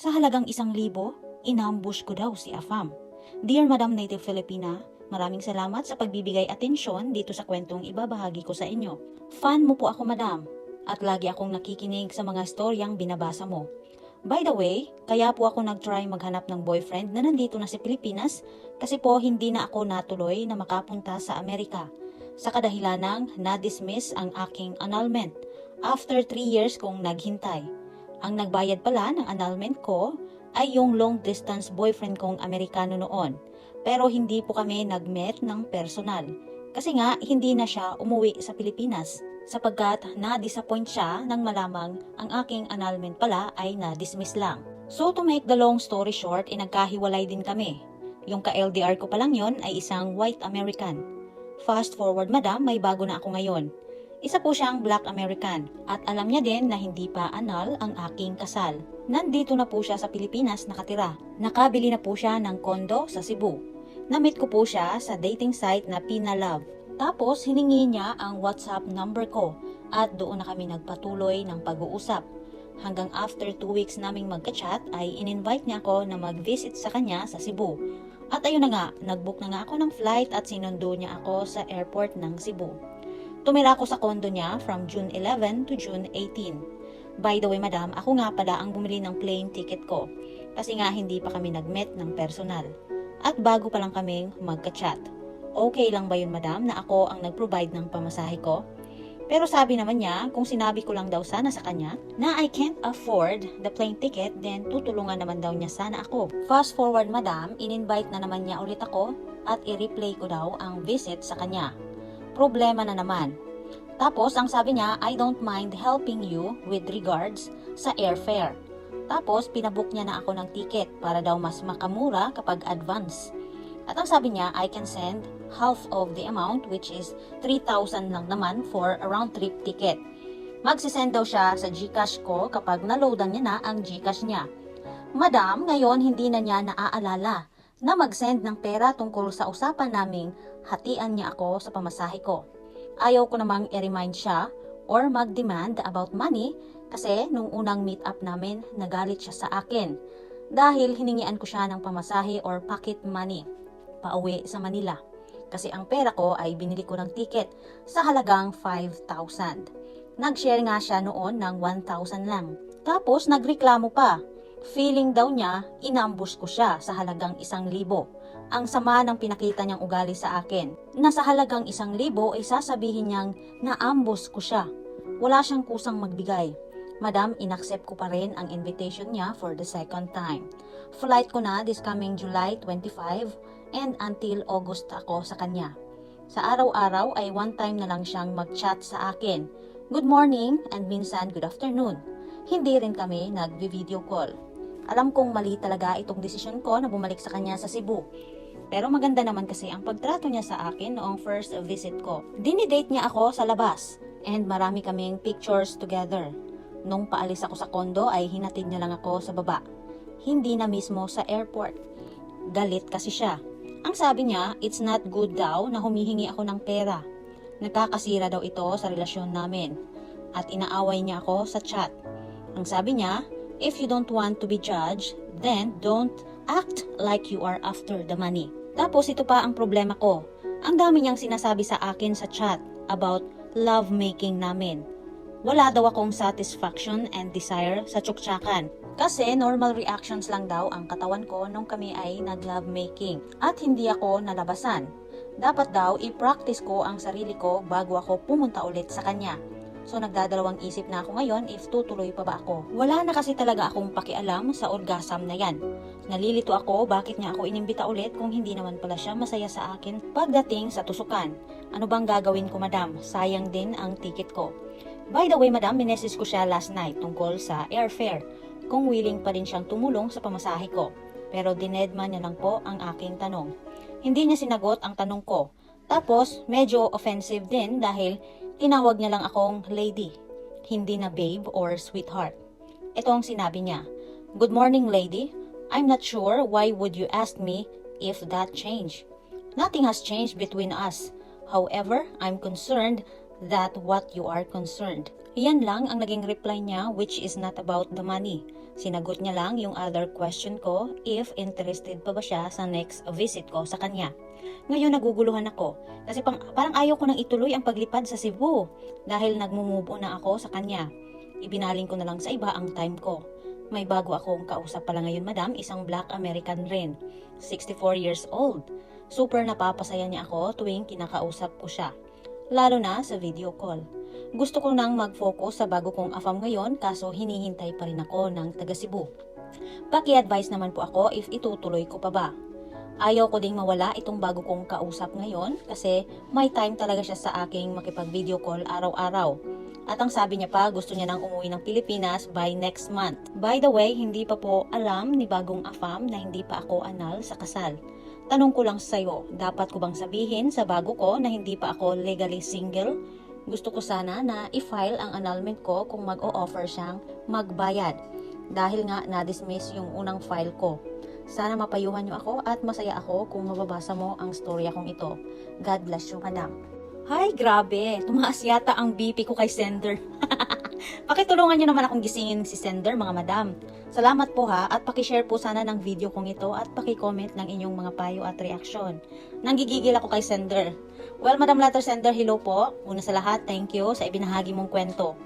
Sa halagang isang libo, inambush ko daw si Afam. Dear Madam Native Filipina, maraming salamat sa pagbibigay atensyon dito sa kwentong ibabahagi ko sa inyo. Fan mo po ako, Madam, at lagi akong nakikinig sa mga storyang binabasa mo. By the way, kaya po ako nag-try maghanap ng boyfriend na nandito na sa Pilipinas kasi po hindi na ako natuloy na makapunta sa Amerika sa kadahilanang na-dismiss ang aking annulment after 3 years kong naghintay. Ang nagbayad pala ng annulment ko ay yung long distance boyfriend kong Amerikano noon pero hindi po kami nag-met ng personal kasi nga hindi na siya umuwi sa Pilipinas sapagkat na-disappoint siya nang malamang ang aking annulment pala ay na-dismiss lang. So to make the long story short, inagkahiwalay din kami. Yung ka-LDR ko pa lang yon ay isang white American. Fast forward madam, may bago na ako ngayon. Isa po siyang black American at alam niya din na hindi pa anal ang aking kasal. Nandito na po siya sa Pilipinas nakatira. Nakabili na po siya ng kondo sa Cebu. Namit ko po siya sa dating site na Pina Love. Tapos hiningi niya ang WhatsApp number ko at doon na kami nagpatuloy ng pag-uusap. Hanggang after 2 weeks naming magka-chat ay in-invite niya ako na mag-visit sa kanya sa Cebu. At ayun na nga, nag-book na nga ako ng flight at sinundo niya ako sa airport ng Cebu. Tumira ako sa kondo niya from June 11 to June 18. By the way, madam, ako nga pala ang bumili ng plane ticket ko kasi nga hindi pa kami nag-met ng personal. At bago pa lang kaming magka-chat. Okay lang ba yun, madam, na ako ang nag-provide ng pamasahe ko? Pero sabi naman niya, kung sinabi ko lang daw sana sa kanya na I can't afford the plane ticket, then tutulungan naman daw niya sana ako. Fast forward, madam, in-invite na naman niya ulit ako at i-replay ko daw ang visit sa kanya. Problema na naman. Tapos, ang sabi niya, I don't mind helping you with regards sa airfare. Tapos, pinabook niya na ako ng ticket para daw mas makamura kapag advance. At ang sabi niya, I can send half of the amount which is 3,000 lang naman for a round trip ticket. Magsisend daw siya sa Gcash ko kapag naloadan niya na ang Gcash niya. Madam, ngayon hindi na niya naaalala na mag-send ng pera tungkol sa usapan naming hatian niya ako sa pamasahe ko. Ayaw ko namang i-remind siya or mag-demand about money kasi nung unang meet up namin, nagalit siya sa akin dahil hiningian ko siya ng pamasahe or pocket money pauwi sa Manila. Kasi ang pera ko ay binili ko ng ticket sa halagang 5,000. Nag-share nga siya noon ng 1,000 lang. Tapos nagreklamo pa. Feeling daw niya, inambush ko siya sa halagang 1,000. Ang sama ng pinakita niyang ugali sa akin. Na sa halagang 1,000 ay sasabihin niyang naambush ko siya. Wala siyang kusang magbigay. Madam, inaccept ko pa rin ang invitation niya for the second time. Flight ko na this coming July 25 and until August ako sa kanya. Sa araw-araw ay one time na lang siyang mag-chat sa akin. Good morning and minsan good afternoon. Hindi rin kami nag-video call. Alam kong mali talaga itong desisyon ko na bumalik sa kanya sa Cebu. Pero maganda naman kasi ang pagtrato niya sa akin noong first visit ko. Dinidate niya ako sa labas and marami kaming pictures together. Nung paalis ako sa kondo ay hinatid niya lang ako sa baba. Hindi na mismo sa airport. Galit kasi siya. Ang sabi niya, it's not good daw na humihingi ako ng pera. Nagkakasira daw ito sa relasyon namin. At inaaway niya ako sa chat. Ang sabi niya, if you don't want to be judged, then don't act like you are after the money. Tapos ito pa ang problema ko. Ang dami niyang sinasabi sa akin sa chat about love making namin. Wala daw akong satisfaction and desire sa tsuktsakan. Kasi normal reactions lang daw ang katawan ko nung kami ay nag-love making at hindi ako nalabasan. Dapat daw i-practice ko ang sarili ko bago ako pumunta ulit sa kanya. So nagdadalawang isip na ako ngayon if tutuloy pa ba ako. Wala na kasi talaga akong pakialam sa orgasm na yan. Nalilito ako bakit niya ako inimbita ulit kung hindi naman pala siya masaya sa akin pagdating sa tusukan. Ano bang gagawin ko madam? Sayang din ang ticket ko. By the way madam, minesis ko siya last night tungkol sa airfare kung willing pa rin siyang tumulong sa pamasahe ko. Pero dinedma niya lang po ang aking tanong. Hindi niya sinagot ang tanong ko. Tapos, medyo offensive din dahil tinawag niya lang akong lady, hindi na babe or sweetheart. Ito ang sinabi niya, Good morning lady, I'm not sure why would you ask me if that changed. Nothing has changed between us. However, I'm concerned that what you are concerned. Iyan lang ang naging reply niya which is not about the money. Sinagot niya lang yung other question ko if interested pa ba siya sa next visit ko sa kanya. Ngayon naguguluhan ako kasi pang, parang ayaw ko nang ituloy ang paglipad sa Cebu dahil nagmumove na ako sa kanya. Ibinaling ko na lang sa iba ang time ko. May bago akong kausap pala ngayon madam, isang black American rin. 64 years old. Super napapasaya niya ako tuwing kinakausap ko siya. Lalo na sa video call. Gusto ko nang mag-focus sa bago kong afam ngayon kaso hinihintay pa rin ako ng taga Cebu. Paki-advise naman po ako if itutuloy ko pa ba. Ayaw ko ding mawala itong bago kong kausap ngayon kasi may time talaga siya sa aking makipag-video call araw-araw. At ang sabi niya pa, gusto niya nang umuwi ng Pilipinas by next month. By the way, hindi pa po alam ni bagong afam na hindi pa ako anal sa kasal. Tanong ko lang sa'yo, dapat ko bang sabihin sa bago ko na hindi pa ako legally single? Gusto ko sana na i-file ang annulment ko kung mag-o-offer siyang magbayad. Dahil nga na-dismiss yung unang file ko. Sana mapayuhan niyo ako at masaya ako kung mababasa mo ang storya kong ito. God bless you, madam. Hay, grabe. Tumaas yata ang BP ko kay sender. Pakitulungan niyo naman akong gisingin si sender, mga madam. Salamat po ha at pakishare po sana ng video kong ito at pakicomment ng inyong mga payo at reaksyon. Nanggigigil ako kay sender. Well, Madam Letter Sender, hello po. Una sa lahat, thank you sa ibinahagi mong kwento.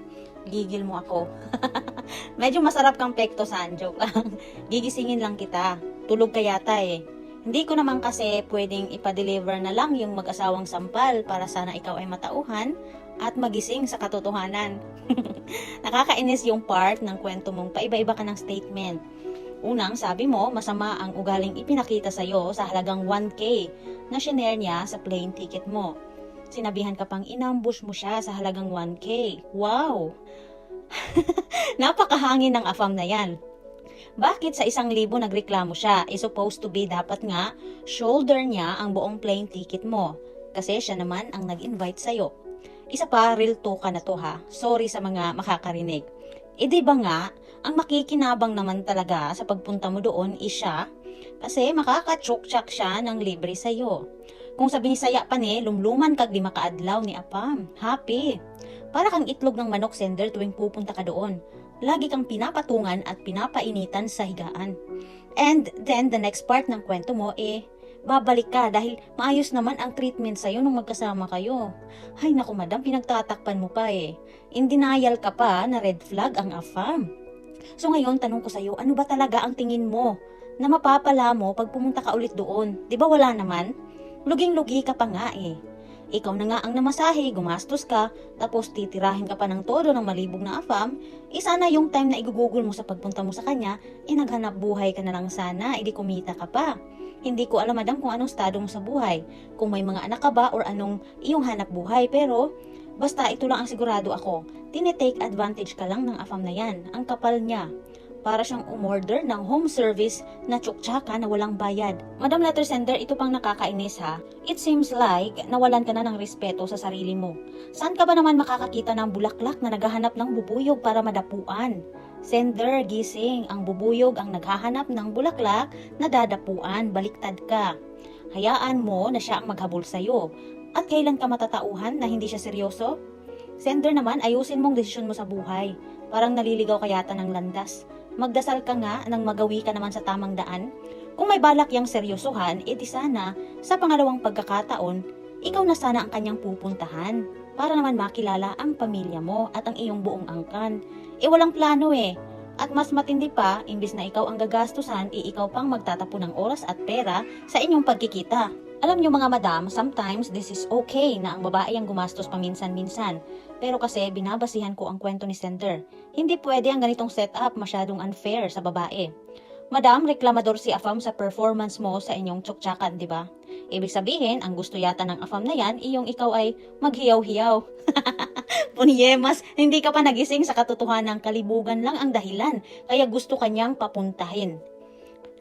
Gigil mo ako. Medyo masarap kang pekto, San. Joke. Gigisingin lang kita. Tulog ka yata eh. Hindi ko naman kasi pwedeng ipa-deliver na lang yung mag-asawang sampal para sana ikaw ay matauhan at magising sa katotohanan. Nakakainis yung part ng kwento mong paiba-iba ka ng statement. Unang, sabi mo, masama ang ugaling ipinakita sa'yo sa halagang 1K na shinare niya sa plane ticket mo. Sinabihan ka pang inambush mo siya sa halagang 1K. Wow! Napakahangin ng afam na yan. Bakit sa isang libo nagreklamo siya? E supposed to be dapat nga shoulder niya ang buong plane ticket mo. Kasi siya naman ang nag-invite sa'yo. Isa pa, real to ka na to ha. Sorry sa mga makakarinig. E di ba nga, ang makikinabang naman talaga sa pagpunta mo doon is siya kasi makakatsok-tsak siya ng libre sa'yo. Kung sabi ni Saya pa ni, lumluman kag di makaadlaw ni Apam. Happy. Para kang itlog ng manok sender tuwing pupunta ka doon. Lagi kang pinapatungan at pinapainitan sa higaan. And then the next part ng kwento mo eh, babalik ka dahil maayos naman ang treatment sa'yo nung magkasama kayo. Ay naku madam, pinagtatakpan mo pa eh. In denial ka pa na red flag ang AFAM. So ngayon, tanong ko sa'yo, ano ba talaga ang tingin mo na mapapala mo pag pumunta ka ulit doon? Di ba wala naman? Luging-lugi ka pa nga eh. Ikaw na nga ang namasahe, gumastos ka, tapos titirahin ka pa ng todo ng malibog na afam, eh sana yung time na igugugol mo sa pagpunta mo sa kanya, eh buhay ka na lang sana, edi kumita ka pa. Hindi ko alam madam kung anong estado mo sa buhay, kung may mga anak ka ba or anong iyong hanap buhay, pero basta ito lang ang sigurado ako, tinetake advantage ka lang ng afam na yan, ang kapal niya para siyang umorder ng home service na tsuktsakan na walang bayad. Madam Letter Sender, ito pang nakakainis ha. It seems like nawalan ka na ng respeto sa sarili mo. Saan ka ba naman makakakita ng bulaklak na naghahanap ng bubuyog para madapuan? Sender, gising, ang bubuyog ang naghahanap ng bulaklak na dadapuan, baliktad ka. Hayaan mo na siya ang maghabol sa'yo. At kailan ka matatauhan na hindi siya seryoso? Sender naman, ayusin mong desisyon mo sa buhay. Parang naliligaw ka yata ng landas. Magdasal ka nga nang magawi ka naman sa tamang daan. Kung may balak yang seryosohan, edi sana, sa pangalawang pagkakataon, ikaw na sana ang kanyang pupuntahan para naman makilala ang pamilya mo at ang iyong buong angkan. E walang plano eh. At mas matindi pa, imbis na ikaw ang gagastusan, e ikaw pang magtatapo ng oras at pera sa inyong pagkikita. Alam niyo mga madam, sometimes this is okay na ang babae ang gumastos paminsan-minsan. Pero kasi binabasihan ko ang kwento ni Sender. Hindi pwede ang ganitong setup masyadong unfair sa babae. Madam, reklamador si Afam sa performance mo sa inyong tsuktsakan, di ba? Ibig sabihin, ang gusto yata ng Afam na yan, iyong ikaw ay maghiyaw-hiyaw. Punyemas, hindi ka pa nagising sa katotohanan kalibugan lang ang dahilan, kaya gusto kanyang papuntahin.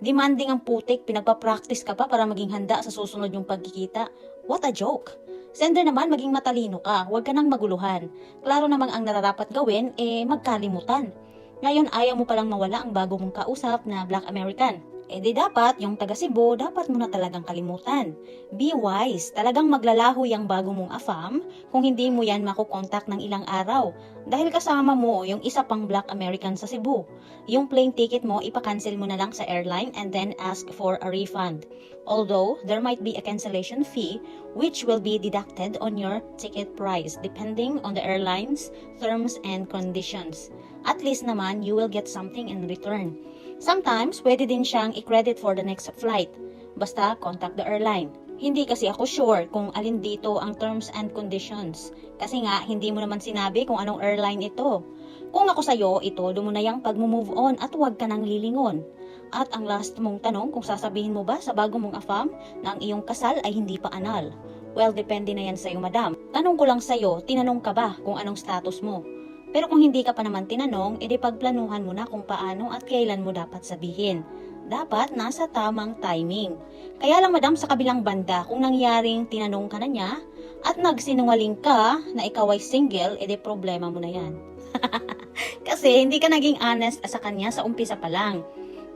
Demanding ang putik, pinagpa-practice ka pa para maging handa sa susunod yung pagkikita. What a joke! Sender naman, maging matalino ka, huwag ka nang maguluhan. Klaro namang ang nararapat gawin, eh magkalimutan. Ngayon, ayaw mo palang mawala ang bago mong kausap na Black American. Eh di dapat, yung taga Cebu, dapat mo na talagang kalimutan. Be wise, talagang maglalaho yung bago mong afam kung hindi mo yan makukontak ng ilang araw. Dahil kasama mo yung isa pang Black American sa Cebu. Yung plane ticket mo, ipakancel mo na lang sa airline and then ask for a refund. Although, there might be a cancellation fee which will be deducted on your ticket price depending on the airline's terms and conditions. At least naman, you will get something in return. Sometimes, pwede din siyang i-credit for the next flight. Basta, contact the airline. Hindi kasi ako sure kung alin dito ang terms and conditions. Kasi nga, hindi mo naman sinabi kung anong airline ito. Kung ako sa'yo, ito doon mo na yung pag-move on at huwag ka nang lilingon. At ang last mong tanong kung sasabihin mo ba sa bago mong afam na ang iyong kasal ay hindi pa anal. Well, depende na yan sa'yo, madam. Tanong ko lang sa'yo, tinanong ka ba kung anong status mo? Pero kung hindi ka pa naman tinanong, edi pagplanuhan mo na kung paano at kailan mo dapat sabihin. Dapat nasa tamang timing. Kaya lang madam sa kabilang banda, kung nangyaring tinanong ka na niya at nagsinungaling ka na ikaw ay single, edi problema mo na yan. Kasi hindi ka naging honest sa kanya sa umpisa pa lang.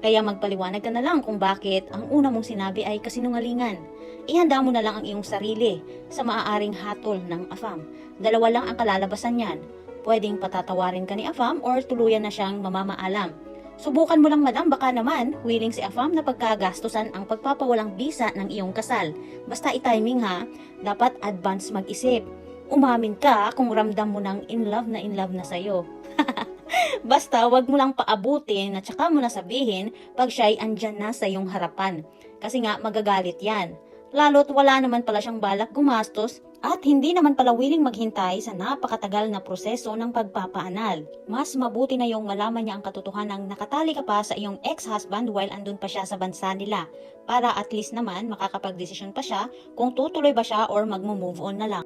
Kaya magpaliwanag ka na lang kung bakit ang una mong sinabi ay kasinungalingan. Ihanda mo na lang ang iyong sarili sa maaaring hatol ng afam. Dalawa lang ang kalalabasan niyan. Pwedeng patatawarin ka ni afam or tuluyan na siyang mamamaalam. Subukan mo lang madam, baka naman willing si afam na pagkagastusan ang pagpapawalang bisa ng iyong kasal. Basta i-timing ha, dapat advance mag-isip. Umamin ka kung ramdam mo ng in love na in love na sa'yo. Basta wag mo lang paabutin at saka mo na sabihin pag siya ay andyan na sa iyong harapan. Kasi nga magagalit yan. Lalo't wala naman pala siyang balak gumastos at hindi naman pala willing maghintay sa napakatagal na proseso ng pagpapaanal. Mas mabuti na yung malaman niya ang katotohanan ng nakatali ka pa sa iyong ex-husband while andun pa siya sa bansa nila para at least naman makakapag-desisyon pa siya kung tutuloy ba siya or magmo-move on na lang.